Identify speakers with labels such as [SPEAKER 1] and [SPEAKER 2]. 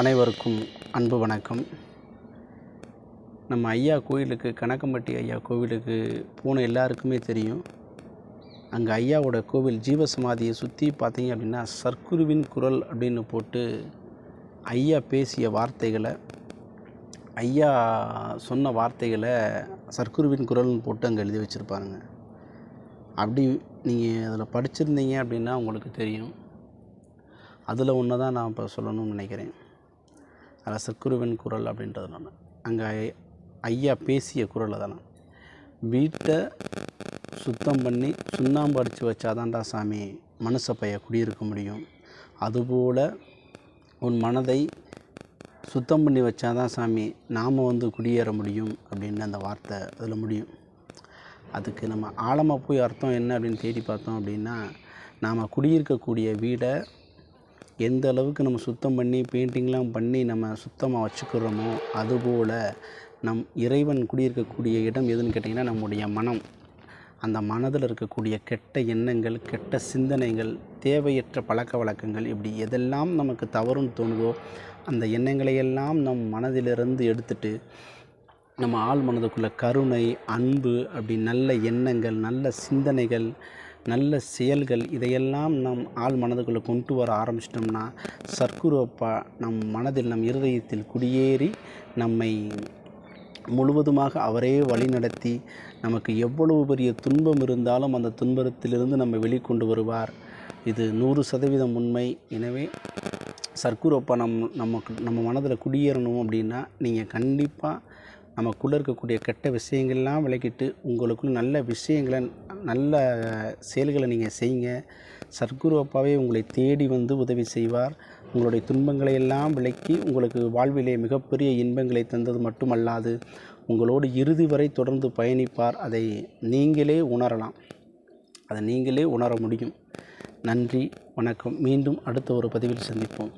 [SPEAKER 1] அனைவருக்கும் அன்பு வணக்கம். நம்ம ஐயா கோயிலுக்கு கணக்கம்பட்டி ஐயா கோவிலுக்கு போன எல்லாருக்குமே தெரியும். அங்கே ஐயாவோட கோவில் ஜீவசமாதியை சுற்றி பார்த்தீங்க அப்படின்னா சர்க்குருவின் குரல் அப்படின்னு போட்டு ஐயா பேசிய வார்த்தைகளை ஐயா சொன்ன வார்த்தைகளை சர்க்குருவின் குரல்னு போட்டு அங்கே எழுதி வச்சுருப்பாருங்க. அப்படி நீங்கள் அதில் படிச்சிருந்தீங்க அப்படின்னா உங்களுக்கு தெரியும். அதில் ஒன்று தான் நான் இப்போ சொல்லணும்னு நினைக்கிறேன். அதில் சர்க்குருவின் குரல் அப்படின்றதுனால அங்கே ஐயா பேசிய குரல் தானே வீட்டை சுத்தம் பண்ணி சுண்ணாம்பு அடித்து வச்சாதான்டா சாமி மனுஷ பைய குடியிருக்க முடியும். அதுபோல் உன் மனதை சுத்தம் பண்ணி வச்சாதான் சாமி நாம் வந்து குடியேற முடியும் அப்படின்னு அந்த வார்த்தை அதில் முடியும். அதுக்கு நம்ம ஆழமாக போய் அர்த்தம் என்ன அப்படின்னு தேடி பார்த்தோம் அப்படின்னா நாம் குடியிருக்கக்கூடிய வீடை எந்த அளவுக்கு நம்ம சுத்தம் பண்ணி பெயிண்டிங்லாம் பண்ணி நம்ம சுத்தமாக வச்சுக்கிறோமோ அதுபோல் நம் இறைவன் குடியிருக்கக்கூடிய இடம் எதுன்னு கேட்டிங்கன்னா நம்முடைய மனம். அந்த மனதில் இருக்கக்கூடிய கெட்ட எண்ணங்கள் கெட்ட சிந்தனைகள் தேவையற்ற பழக்க வழக்கங்கள் இப்படி எதெல்லாம் நமக்கு தவறுன்னு தோணுதோ அந்த எண்ணங்களையெல்லாம் நம் மனதிலிருந்து எடுத்துட்டு நம்ம ஆள் மனதுக்குள்ள கருணை அன்பு அப்படி நல்ல எண்ணங்கள் நல்ல சிந்தனைகள் நல்ல செயல்கள் இதையெல்லாம் நம் ஆள் மனதுக்குள்ளே கொண்டு வர ஆரம்பிச்சிட்டோம்னா சர்க்குருவப்பா நம் மனதில் நம் இருதயத்தில் குடியேறி நம்மை முழுவதுமாக அவரே வழிநடத்தி நமக்கு எவ்வளவு பெரிய துன்பம் இருந்தாலும் அந்த துன்பத்திலிருந்து நம்ம வெளிக்கொண்டு வருவார். இது நூறு சதவீதம் உண்மை. எனவே சர்க்குரப்பா நம் நமக்கு நம்ம மனதில் குடியேறணும் அப்படின்னா நீங்கள் கண்டிப்பாக நமக்குள்ளே இருக்கக்கூடிய கெட்ட விஷயங்கள்லாம் விளக்கிட்டு உங்களுக்குள்ள நல்ல விஷயங்களை நல்ல செயல்களை நீங்கள் செய்யுங்க. சர்க்குரு அப்பாவே உங்களை தேடி வந்து உதவி செய்வார். உங்களுடைய துன்பங்களை எல்லாம் விளக்கி உங்களுக்கு வாழ்விலே மிகப்பெரிய இன்பங்களை தந்தது மட்டுமல்லாது உங்களோடு இறுதி வரை தொடர்ந்து பயணிப்பார். அதை நீங்களே உணரலாம். அதை நீங்களே உணர முடியும். நன்றி வணக்கம். மீண்டும் அடுத்த ஒரு பதிவில் சந்திப்போம்.